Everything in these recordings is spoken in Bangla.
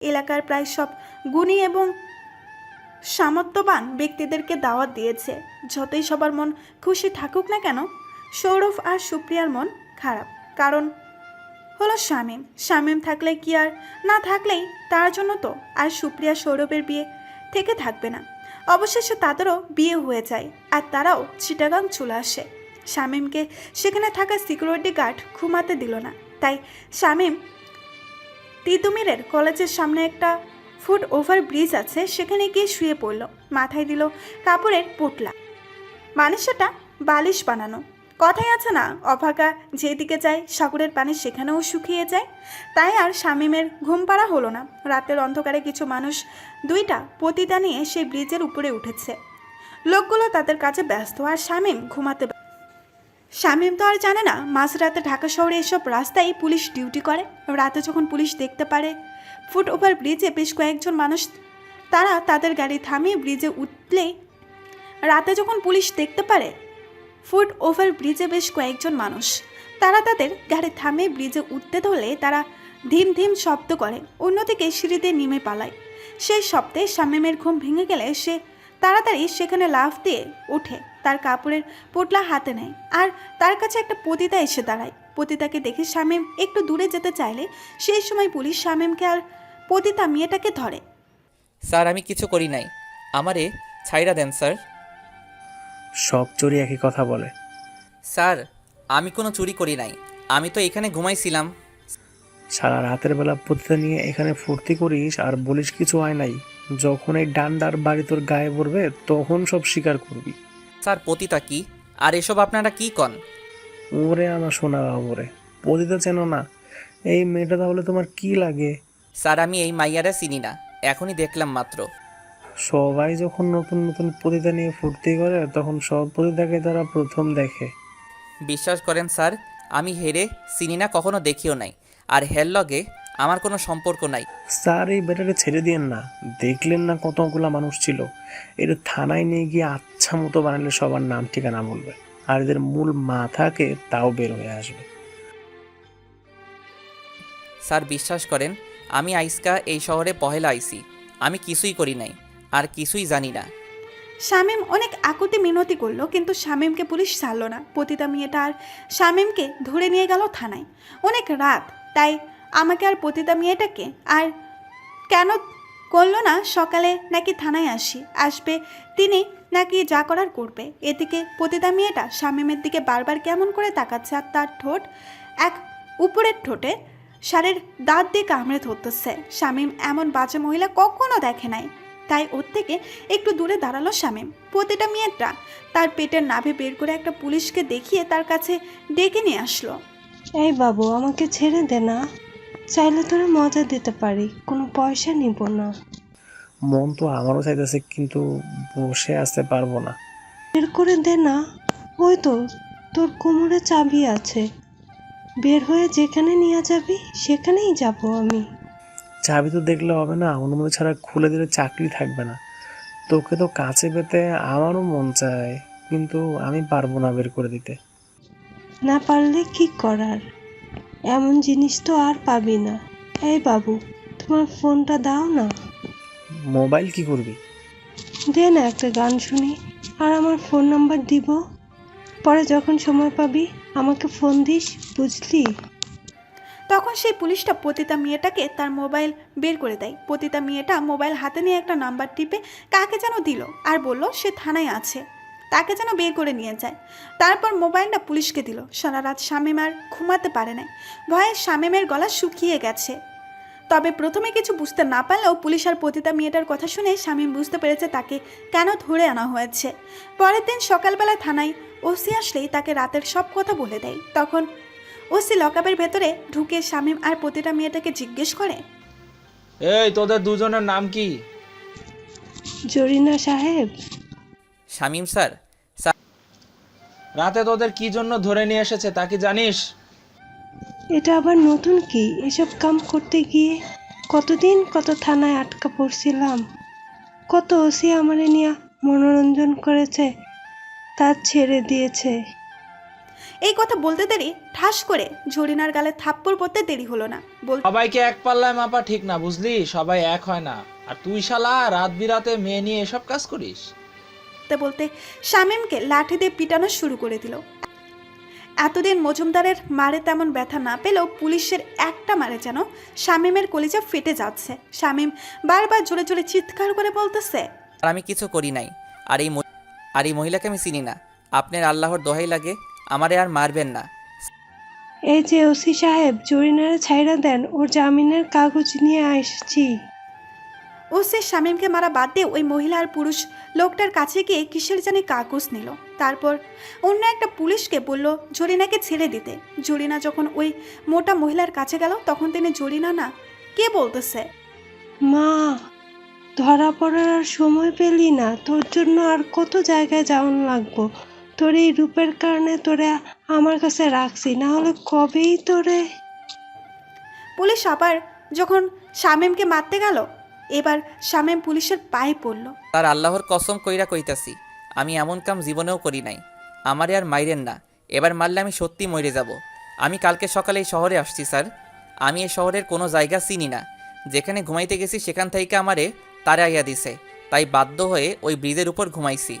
এলাকার প্রায় সব গুণী এবং সামর্থ্যবান ব্যক্তিদেরকে দাওয়াত দিয়েছে। যতই সবার মন খুশি থাকুক না কেন, সৌরভ আর সুপ্রিয়ার মন খারাপ। কারণ হলো শামীম। শামীম থাকলে কি আর না থাকলেই তার জন্য তো আর সুপ্রিয়া সৌরভের বিয়ে থেকে থাকবে না। অবশেষে তাদেরও বিয়ে হয়ে যায় আর তারাও চিটাগাং চলে আসে। শামীমকে সেখানে থাকা সিকিউরিটি গার্ড ঘুমাতে দিল না। তাই শামীম তিতুমিরের কলেজের সামনে একটা ফুট ওভার ব্রিজ আছে, সেখানে গিয়ে শুয়ে পড়ল। মাথায় দিল কাপড়ের পোটলা। মানুষটা বালিশ বানানো। কথাই আছে না, অভাগা যেদিকে যায়, সাগরের পানি সেখানেও শুকিয়ে যায়। তাই আর শামীমের ঘুম পাড়া হলো না। রাতের অন্ধকারে কিছু মানুষ দুইটা পতিতা নিয়ে সেই ব্রিজের উপরে উঠেছে। লোকগুলো তাদের কাছে ব্যস্ত, আর শামীম ঘুমাতে শামীম তো আর জানে না, মাঝরাতে ঢাকা শহরে এসব রাস্তায় পুলিশ ডিউটি করে। রাতে যখন পুলিশ দেখতে পারে ফুট ওভার ব্রিজে বেশ কয়েকজন মানুষ, তারা তাদের গাড়ি থামিয়ে ব্রিজে উঠলে, রাতে যখন পুলিশ দেখতে পারে ফুট ওভার ব্রিজে বেশ কয়েকজন মানুষ, তারা তাদের গাড়ি থামিয়ে ব্রিজে উঠতে ধরলে তারা ধিম ধিম শব্দ করে। অন্যদিকে সিঁড়িতে নেমে পালায়। সেই শব্দে শামীমের ঘুম ভেঙে গেলে সে তাড়াতাড়ি সেখানে লাফ দিয়ে ওঠে। তার কাপড়ের পোটলা হাতে নেয়। আর তার কাছে একটা পতিতা এসে দাঁড়ায়। পতিতাকে দেখে শামীম একটু দূরে যেতে চাইলে সেই সময় পুলিশ শামীমকে আর পতিতা মেয়েটাকে ধরে। স্যার আমি কিছু করি নাই। আমারে ছাইরা দেন স্যার। সব চোরই একই কথা বলে। স্যার আমি কোনো চুরি করি নাই। আমি তো এখানে ঘুমাইছিলাম। সারা রাতের বেলা পতিতা নিয়ে এখানে ফুর্তি করিস আর বলিস কিছু হয় নাই। যখন এই ডান্ডার বাড়ি তোর গায়ে পড়বে তখন সব স্বীকার করবি। স্যার পতিতা কি? আর এসব আপনারা কি কন? ওরে আমার সোনা ওরে পতিতা চেন না? এই মেয়েটা তাহলে তোমার কি লাগে? স্যার আমি এই মাইয়ারে চিনি না। এখনই দেখলাম মাত্র। সবাই যখন নতুন নতুন পতিতা নিয়ে ফুর্তি করে তখন সব পতিতাকে তারা প্রথম দেখে। বিশ্বাস করেন স্যার আমি হেরে চিনি না কখনো দেখিও নাই। আর হের লগে আমার কোনো সম্পর্ক নাই। স্যার এই বেটাকে ছেড়ে দিয়েন না। দেখলেন না কতগুলা মানুষ ছিল। এটা থানায় নিয়ে গিয়ে আচ্ছা মতো বানালে সবার নাম ঠিকানা বলবে। আর এদের মূল মাথাকে তাও বের হয়ে আসবে। স্যার বিশ্বাস করেন আমি আইসকা এই শহরে পহেলা আইছি আমি কিছুই করি নাই আর কিছুই জানি না। শামীম অনেক আকুতি মিনতি করল কিন্তু শামীমকে পুলিশ ছাড়লো না। পতিতা মেয়েটা আর শামীমকে ধরে নিয়ে গেল থানায়। অনেক রাত তাই আমাকে আর পতিতা মেয়েটাকে? আর কেন করল না? সকালে নাকি থানায় আসি, আসবে, তিনি নাকি যা করার করবে। এদিকে পতিতা মেয়েটা শামীমের দিকে বারবার কেমন করে তাকাচ্ছে আর তার ঠোঁট এক উপরের ঠোঁটে সারের দাঁত দিয়ে কামড়ে ধরতেছে। শামীম এমন বাজে মহিলা কখনো দেখে নাই। তাই ওর থেকে একটু দূরে দাঁড়াল শামীম। প্রতিটা মেয়েটা তার পেটের নাভে বের করে একটা পুলিশকে দেখিয়ে তার কাছে ডেকে নিয়ে আসলো। এই বাবু, আমাকে ছেড়ে দে না। চাইলে তোরা মজা দিতে পারি কোনো পয়সা নিব না। মন তো আমারও চাইতেছে কিন্তু বসে আসতে পারব না। বের করে দে না। ওই তো তোর কোমরে চাবি আছে। বের হয়ে যেখানে নিয়ে যাবি সেখানেই যাব আমি। চাবি তো দেখলে হবে না অনুমতি ছাড়া খুলে দিলে চাকরি থাকবে না। তোকে তো কাছে পেতে আমারও মন চায় কিন্তু আমি পারব না বের করে দিতে। না পারলে কি করার? এমন জিনিস তো আর পাবি না। এই বাবু তোমার ফোনটা দাও না। মোবাইল কি করবি? দে না একটা গান শুনি আর আমার ফোন নাম্বার দিব। পরে যখন সময় পাবি আমাকে ফোন দিস বুঝলি? তখন সেই পুলিশটা পতিতা মেয়েটাকে তার মোবাইল বের করে দেয়। পতিতা মেয়েটা মোবাইল হাতে নিয়ে একটা নাম্বার টিপে কাকে যেন দিল আর বলল সে থানায় আছে। তাকে যেন বের করে নিয়ে যায়। তারপর মোবাইলটা পুলিশকে দিল। সারা রাত শামীম আর ঘুমাতে পারে নাই। ভয়ে শামীমের গলা শুকিয়ে গেছে। তবে প্রথমে কিছু বুঝতে না পারলেও পুলিশ আর পতিতা মেয়েটার কথা শুনে শামীম বুঝতে পেরেছে তাকে কেন ধরে আনা হয়েছে। পরের দিন সকালবেলা থানায় ওসি আসলেই তাকে রাতের সব কথা বলে দেয়। তখন ওসি লকআপের ভেতরে ঢুকে শামীম আর প্রতিটা মেয়েটাকে জিজ্ঞেস করে এই তোদের দুজনের নাম কি? জরিনা সাহেব। শামীম স্যার। রাতে তোদের কি জন্য ধরে নিয়ে এসেছে তা কি জানিস? এটা আবার নতুন কি? এসব কাম করতে গিয়ে কতদিন কত থানায় আটকা পড়ছিলাম। কত ওসি আমারে নিয়ে মনোরঞ্জন করেছে তা ছেড়ে দিয়েছে। এই কথা বলতে দেরি? ঠাস করে ঝরিনার গালে থাপ্পড় পড়তে দেরি হলো না। বলতে সবাইকে এক পাল্লায় মাপা ঠিক না বুঝলি? সবাই এক হয় না। আর তুই শালা রাত বিরাতে মেয়ে নিয়ে এসব কাজ করিস? বলতে বলতে শামীমকে লাঠি দিয়ে পিটানো শুরু করে দিল। এতদিন মজুমদারের মারে তেমন ব্যথা না পেলেও পুলিশের একটা মারে যেন শামীমের কলিজা ফেটে যাচ্ছে। শামীম বারবার জোরে জোরে চিৎকার করে বলতেছে আর আমি কিছু করি নাই। আর এই মহি- আর এই মহিলাকে আমি চিনি না। আপনার আল্লাহর দোহাই লাগে আমারে আর মারবেন না। এই যে ওসি সাহেব জরিনারে ছাইরা দেন ওর জামিনের কাগজ নিয়ে আসছি। ও সে শামীমকে মারা বাদ দিয়ে ওই মহিলা আর পুরুষ লোকটার কাছে গিয়ে কিসের জানি কাগজ নিল। তারপর অন্য একটা পুলিশকে বলল জরিনাকে ছেড়ে দিতে। জরিনা যখন ওই মোটা মহিলার কাছে গেল তখন তিনি জরিনা না কে বলতেছে? মা ধরা পড়ার আর সময় পেলি না। তোর জন্য আর কত জায়গায় যাওয়ান লাগবো। তোর এই রূপের কারণে তোরে আমার কাছে রাখছি না হলে কবেই তোরে? পুলিশ আবার যখন শামীমকে মারতে গেল এবার শামীম পুলিশের পায়ে পড়ল। তার আল্লাহর কসম কইরা কইতাছি, আমি এমন কাম জীবনেও করি নাই। আমারে আর মাইরেন না, এবার মারলে আমি সত্যি মরে যাব। আমি কালকে সকালে এই শহরে আসছি, স্যার। আমি এই শহরের কোনো জায়গা চিনি না। যেখানে ঘুমাইতে গেছি সেখান থেকে আমারে তারা আইয়া দিছে। তাই বাধ্য হয়ে ওই ব্রিজের উপর ঘুমাইছি।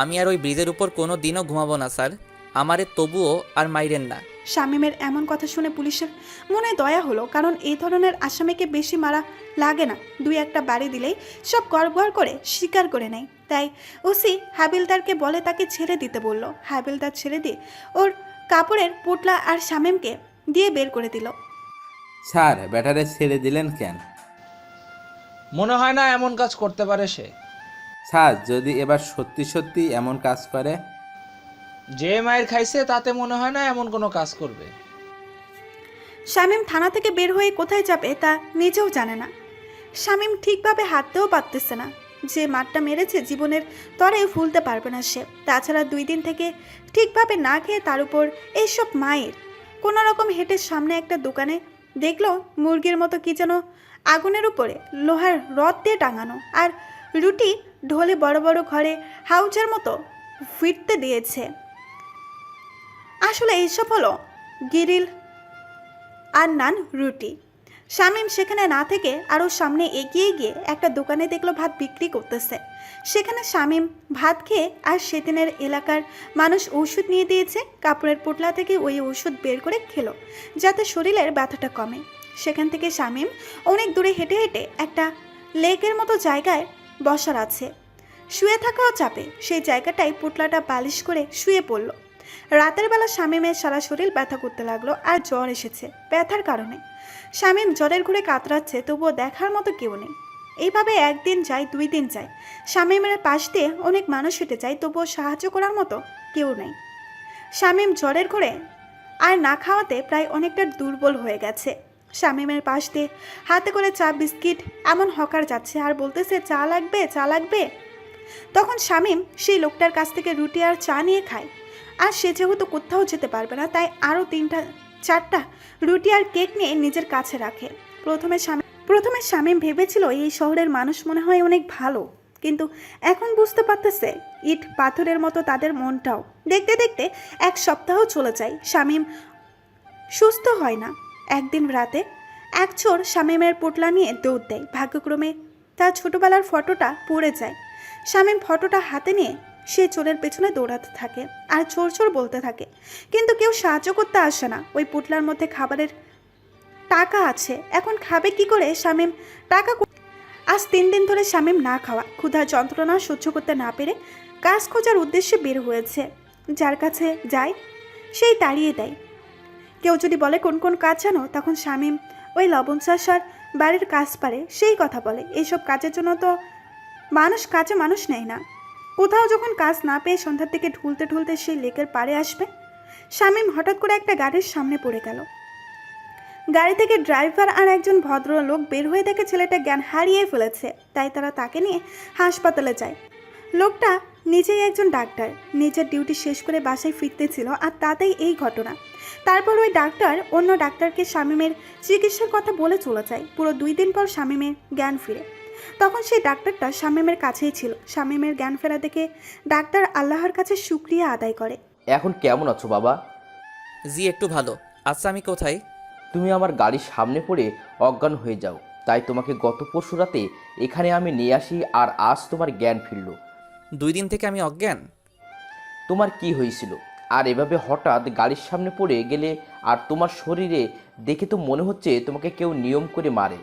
আমি আর ওই ব্রিজের উপর কোনো দিনও ঘুমাবো না, স্যার। আমারে তবুও আর মাইরেন না। শামীমের এমন কথা শুনে পুলিশের মনে দয়া হলো কারণ এই ধরনের আসামিকে বেশি মারা লাগে না। দুই একটা বাড়ি দিলেই সব গড় করে স্বীকার করে নেয়। তাই ওসি হাবিলদারকে বলে তাকে ছেড়ে দিতে বলল। হাবিলদার ছেড়ে দিয়ে ওর কাপড়ের পোটলা আর শামীমকে দিয়ে বের করে দিল। স্যার ব্যাটারে ছেড়ে দিলেন কেন? মনে হয় না এমন কাজ করতে পারে সে। স্যার যদি এবার সত্যি সত্যি এমন কাজ করে যে মায়ের খাইছে, তাতে মনে হয় না এমন কোনো কাজ করবে। শামীম থানা থেকে বের হয়ে কোথায় যাবে, তা নিজেও জানে না। শামীম ঠিকভাবে হাঁটতেও পারতেছে না। যে মাঠটা মেরেছে, জীবনের তরে ভুলতে পারবে না সে। তাছাড়া দুই দিন থেকে ঠিকভাবে না খেয়ে তার উপর এইসব মায়ের। কোনো রকম হেঁটে সামনে একটা দোকানে দেখল মুরগির মতো কি যেন আগুনের উপরে লোহার রড দিয়ে টাঙানো। আর রুটি ঢোলে বড় বড় ঘরে হাউজের মতো ফিরতে দিয়েছে। আসলে এইসব হলো গিরিল আর নান রুটি। শামীম সেখানে না থেকে আরও সামনে এগিয়ে গিয়ে একটা দোকানে দেখল ভাত বিক্রি করতেছে। সেখানে শামীম ভাত খেয়ে আর সেদিনের এলাকার মানুষ ওষুধ নিয়ে দিয়েছে, কাপড়ের পোটলা থেকে ওই ওষুধ বের করে খেলো, যাতে শরীরের ব্যথাটা কমে। সেখান থেকে শামীম অনেক দূরে হেঁটে হেঁটে একটা লেকের মতো জায়গায় বসার আছে। শুয়ে থাকাও চাপে, সেই জায়গাটায় পোটলাটা বালিশ করে শুয়ে পড়ল। রাতের বেলা শামীমের সারা শরীর ব্যথা করতে লাগল আর জ্বর এসেছে, ব্যথার কারণে। শামীম জ্বরের ঘুরে কাতরাচ্ছে, তবুও দেখার মতো কেউ নেই। এইভাবে একদিন যায়, দুই দিন যায়। শামীমের পাশ দিয়ে অনেক মানুষ হেঁটে যায়, তবুও সাহায্য করার মতো কেউ নেই। শামীম জ্বরের ঘরে আর না খাওয়াতে প্রায় অনেকটা দুর্বল হয়ে গেছে। শামীমের পাশ দিয়ে হাতে করে চা, বিস্কিট, এমন হকার যাচ্ছে আর বলতেছে, চা লাগবে চা লাগবে? তখন শামীম সেই লোকটার কাছ থেকে রুটি আর চা নিয়ে খায়। আর সে যেহেতু কোথাও যেতে পারবে না, তাই আরও তিনটা, চারটা রুটি আর কেক নিয়ে নিজের কাছে রাখে। প্রথমে স্বামী, প্রথমে শামীম ভেবেছিল এই শহরের মানুষ মনে হয় অনেক ভালো, কিন্তু এখন বুঝতে পারতেছে ইট পাথরের মতো তাদের মনটাও। দেখতে দেখতে এক সপ্তাহ চলে যায় শামীম সুস্থ হয় না। একদিন রাতে এক চোর শামীমের পোটলা নিয়ে দৌড় দেয়। ভাগ্যক্রমে তার ছোটোবেলার ফটোটা পড়ে যায়। শামীম ফটোটা হাতে নিয়ে সে চোরের পেছনে দৌড়াতে থাকে আর চোর চোর বলতে থাকে। কিন্তু কেউ সাহায্য করতে আসে না। ওই পুটলার মধ্যে খাবারের টাকা আছে। এখন খাবে কি করে? শামীম টাকা আজ তিন দিন ধরে শামীম না খাওয়া। ক্ষুধার যন্ত্রণা সহ্য করতে না পেরে কাজ খোঁজার উদ্দেশ্যে বের হয়েছে। যার কাছে যায়, সেই তাড়িয়ে দেয়। কেউ যদি বলে, কোন কোন কাজ জানো? তখন শামীম ওই লবণ চাষার বাড়ির কাজ পারে। সেই কথা বলে। এইসব কাজের জন্য তো মানুষ কাজে মানুষ নেয় না। কোথাও যখন কাজ না পেয়ে সন্ধ্যার দিকে ঢুলতে ঢুলতে সেই লেকের পাড়ে আসবে, শামীম হঠাৎ করে একটা গাড়ির সামনে পড়ে গেল। গাড়ি থেকে ড্রাইভার আর একজন ভদ্রলোক বের হয়ে দেখে ছেলেটা জ্ঞান হারিয়ে ফেলেছে, তাই তারা তাকে নিয়ে হাসপাতালে যায়। লোকটা নিজেই একজন ডাক্তার, নিজের ডিউটি শেষ করে বাসায় ফিরতেছিল আর তাতেই এই ঘটনা। তারপর ওই ডাক্তার অন্য ডাক্তারকে শামীমের চিকিৎসার কথা বলে চলে যায়। পুরো দুই দিন পর শামীমের জ্ঞান ফিরে। তখন সেই ডাক্তারটা শামীমের কাছেই ছিল। শামীমের জ্ঞান ফেরা দেখে ডাক্তার আল্লাহর কাছে শুক্রিয়া আদায় করে। এখন কেমন আছো বাবা? জি একটু ভালো। আচ্ছা আমি কোথায়? তুমি আমার গাড়ির সামনে পড়ে অজ্ঞান হয়ে যাও। তাই তোমাকে গত পরশু রাতে এখানে আমি নিয়ে আসি আর আজ তোমার জ্ঞান ফিরল। দুই দিন থেকে আমি অজ্ঞান? তোমার কি হয়েছিল? আর এভাবে হঠাৎ গাড়ির সামনে পড়ে গেলে আর তোমার শরীরে দেখে তো মনে হচ্ছে তোমাকে কেউ নিয়ম করে মারে।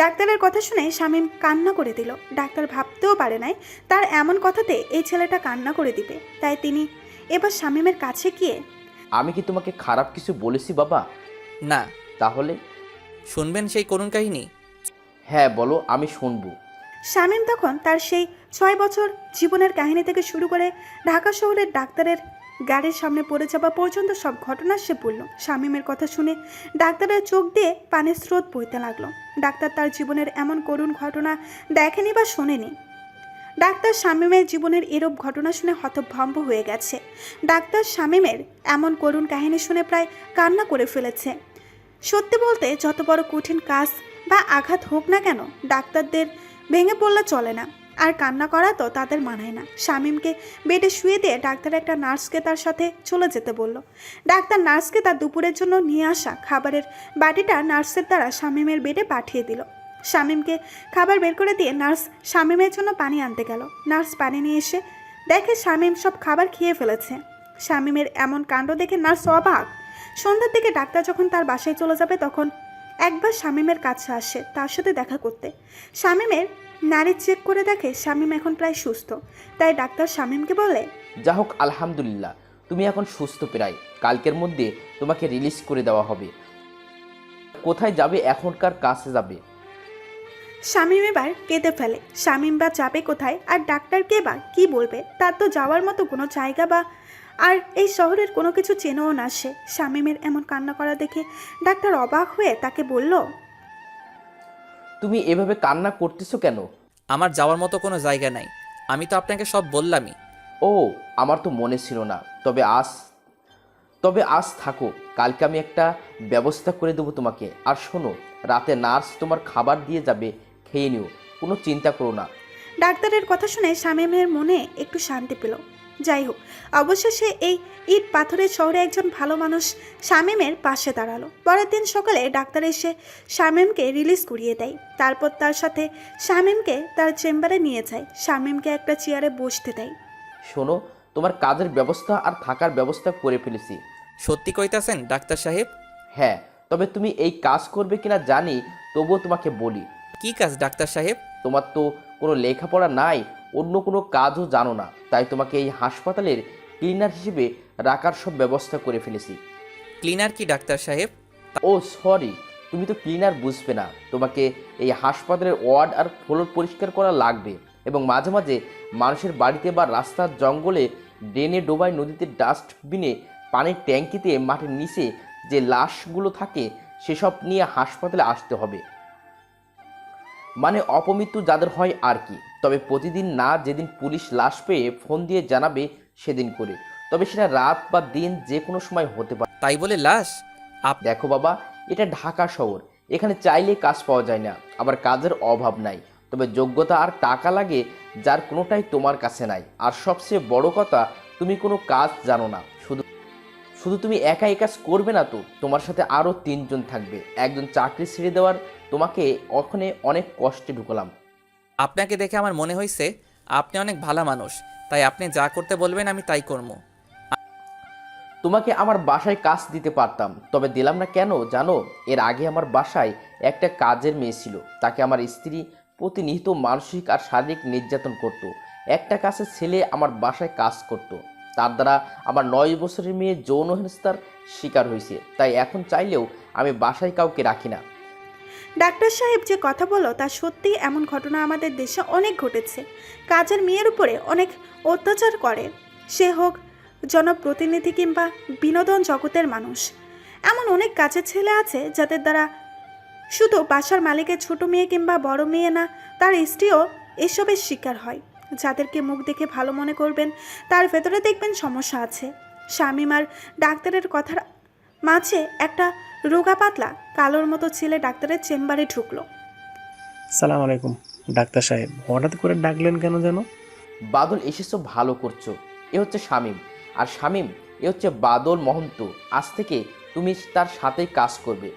ডাক্তারের কথা শুনে শামীম কান্না করে দিল। ডাক্তার ভাবতেও পারে নাই তার এমন কথাতে এই ছেলেটা কান্না করে দিবে। তাই তিনি এবার শামীমের কাছে গিয়ে আমি কি তোমাকে খারাপ কিছু বলেছি বাবা? না। তাহলে? শুনবেন সেই করুণ কাহিনী? হ্যাঁ বলো আমি শুনব। শামীম তখন তার সেই ছয় বছর জীবনের কাহিনী থেকে শুরু করে ঢাকা শহরের ডাক্তারের গাড়ির সামনে পড়ে যাওয়া পর্যন্ত সব ঘটনা সে বলল। শামীমের কথা শুনে ডাক্তারের চোখ দিয়ে পানির স্রোত বইতে লাগল। ডাক্তার তার জীবনের এমন করুণ ঘটনা দেখেনি বা শোনেনি। ডাক্তার শামীমের জীবনের এরূপ ঘটনা শুনে হতভম্ব হয়ে গেছে। ডাক্তার শামীমের এমন করুণ কাহিনী শুনে প্রায় কান্না করে ফেলেছে। সত্যি বলতে যত বড় কঠিন কাজ বা আঘাত হোক না কেন, ডাক্তারদের ভেঙে পড়লে চলে না। আর কান্না করা তো তাদের মানায় না। শামীমকে বেডে শুয়ে দিয়ে ডাক্তার একটা নার্সকে তার সাথে চলে যেতে বলল। ডাক্তার নার্সকে তার দুপুরের জন্য নিয়ে আসা খাবারের বাটিটা নার্সের দ্বারা শামীমের বেডে পাঠিয়ে দিল। শামীমকে খাবার বের করে দিয়ে নার্স শামীমের জন্য পানি আনতে গেল। নার্স পানি নিয়ে এসে দেখে শামীম সব খাবার খেয়ে ফেলেছে। শামীমের এমন কাণ্ড দেখে নার্স অবাক। সন্ধ্যার দিকে ডাক্তার যখন তার বাসায় চলে যাবে তখন একবার শামীমের কাছে আসে তার সাথে দেখা করতে। শামীমের নারী চেক করে দেখে শামীম এখন প্রায় সুস্থ। তাই ডাক্তার শামীমকে বলে যা হোক আলহামদুলিল্লাহ তুমি এখন সুস্থ প্রায়। কালকের মধ্যে তোমাকে রিলিজ করে দেওয়া হবে। কোথায় যাবে এখনকার কাছে যাবে? শামীম এবার কেঁদে ফেলে। শামীম বা যাবে কোথায় আর ডাক্তারকে বা কি বলবে তার তো যাওয়ার মতো কোনো জায়গা বা আর এই শহরের কোনো কিছু চেনেও না সে। শামীমের এমন কান্না করা দেখে ডাক্তার অবাক হয়ে তাকে বলল তুমি এভাবে কান্না করতেছো কেন? আমার যাওয়ার মতো কোনো জায়গা নাই। আমি তো আপনাকে সব বললামই। ও আমার তো মনে ছিল না। তবে আজ তবে আজ থাকো। কালকে আমি একটা ব্যবস্থা করে দেবো তোমাকে। আর শোনো রাতে নার্স তোমার খাবার দিয়ে যাবে খেয়ে নিও। কোনো চিন্তা করো না। ডাক্তারের কথা শুনে শামীমের মনে একটু শান্তি পেল। যাই হোক অবশেষে এই ইট পাথরের শহরে একজন ভালো মানুষ শামীমের পাশে দাঁড়াল। পরের দিন সকালে ডাক্তার এসে শামীমকে রিলিজ করিয়ে দেয়। তারপর তার সাথে শামীমকে তার চেম্বারে নিয়ে যায়। শামীমকে একটা চেয়ারে বসতে দেয়। শোনো তোমার কাজের ব্যবস্থা আর থাকার ব্যবস্থা করে ফেলেছি। সত্যি কইতাছেন ডাক্তার সাহেব? হ্যাঁ তবে তুমি এই কাজ করবে কিনা জানি তবুও তোমাকে বলি। কি কাজ ডাক্তার সাহেব? তোমার তো কোনো লেখাপড়া নাই অন্য কোনো কাজও জানো না তাই তোমাকে এই হাসপাতালের ক্লিনার হিসেবে রাখার সব ব্যবস্থা করে ফেলেছি। ক্লিনার কি ডাক্তার সাহেব? ও সরি তুমি তো ক্লিনার বুঝবে না। তোমাকে এই হাসপাতালের ওয়ার্ড আর ফ্লোর পরিষ্কার করা লাগবে এবং মাঝে মাঝে মানুষের বাড়িতে বা রাস্তার জঙ্গলে ড্রেনে ডোবায় নদীতে ডাস্টবিনে পানির ট্যাঙ্কিতে মাটির নিচে যে লাশগুলো থাকে সেসব নিয়ে হাসপাতালে আসতে হবে। মানে অপমৃত্যু যাদের হয় আর কি। তবে প্রতিদিন না যেদিন পুলিশ লাশ পেয়ে ফোন দিয়ে জানাবে সেদিন করে। তবে সেটা রাত বা দিন যে কোনো সময় হতে পারে। তাই বলে লাশ? আপ দেখো বাবা এটা ঢাকা শহর। এখানে চাইলে কাজ পাওয়া যায় না আবার কাজের অভাব নাই। তবে যোগ্যতা আর টাকা লাগে যার কোনোটাই তোমার কাছে নাই। আর সবচেয়ে বড় কথা তুমি কোনো কাজ জানো না। শুধু শুধু তুমি একা এই কাজ করবে না তো তোমার সাথে আরও তিনজন থাকবে। একজন চাকরি ছেড়ে দেওয়ার তোমাকে ওখানে অনেক কষ্টে ঢুকলাম। আপনাকে দেখে আমার মনে হয়েছে আপনি অনেক ভালো মানুষ, তাই আপনি যা করতে বলবেন আমি তাই করব তোমাকে আমার বাসায় কাজ দিতে পারতাম, তবে দিলাম না কেন জানো এর আগে আমার বাসায় একটা কাজের মেয়ে ছিল, তাকে আমার স্ত্রী প্রতিনিয়ত মানসিক আর শারীরিক নির্যাতন করত। একটা কাছে ছেলে আমার বাসায় কাজ করত। তার দ্বারা আমার নয় বছরের মেয়ে যৌন হেনস্থার শিকার হয়েছে তাই এখন চাইলেও আমি বাসায় কাউকে রাখি না ডাক্তার সাহেব যে কথা বলো, তা সত্যিই এমন ঘটনা আমাদের দেশে অনেক ঘটেছে। কাজের মেয়ের উপরে অনেক অত্যাচার করে। সে হোক জনপ্রতিনিধি কিংবা বিনোদন জগতের মানুষ। এমন অনেক কাজের ছেলে আছে যাদের দ্বারা শুধু বাসার মালিকের ছোট মেয়ে কিংবা বড় মেয়ে না, তার স্ত্রীও এসবের শিকার হয়। যাদেরকে মুখ দেখে ভালো মনে করবেন, তার ভেতরে দেখবেন সমস্যা আছে। আর ডাক্তারের কথার মাঝে একটা রোগা পাতলা কালোর মতো ছেলে ডাক্তারের চেম্বারে ঢুকলো। সালাম আলাইকুম ডাক্তার সাহেব। হঠাৎ করে ডাকলেন কেন যেন? বাদল এসেছ ভালো করছ। এ হচ্ছে শামিম। আর শামিম এ হচ্ছে বাদল মহন্ত। আজ থেকে তুমি তার সাথেই কাজ করবে।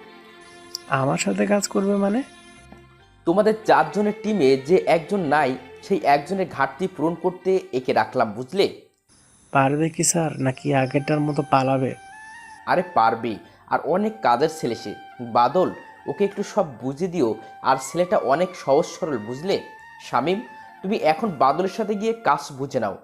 আমার সাথে কাজ করবে মানে? তোমাদের চারজনের টিমে যে একজন নাই সেই একজনের ঘাটতি পূরণ করতে একে রাখলাম বুঝলে? পারবে কি স্যার? নাকি আগেরটার মতো পালাবে? আরে পারবে। আর অনেক কাজের ছেলে সে। বাদল, ওকে একটু সব বুঝে দিও। আর ছেলেটা অনেক সহজ সরল, বুঝলে? শামিম, তুমি এখন বাদলের সাথে গিয়ে কাজ বুঝে নাও।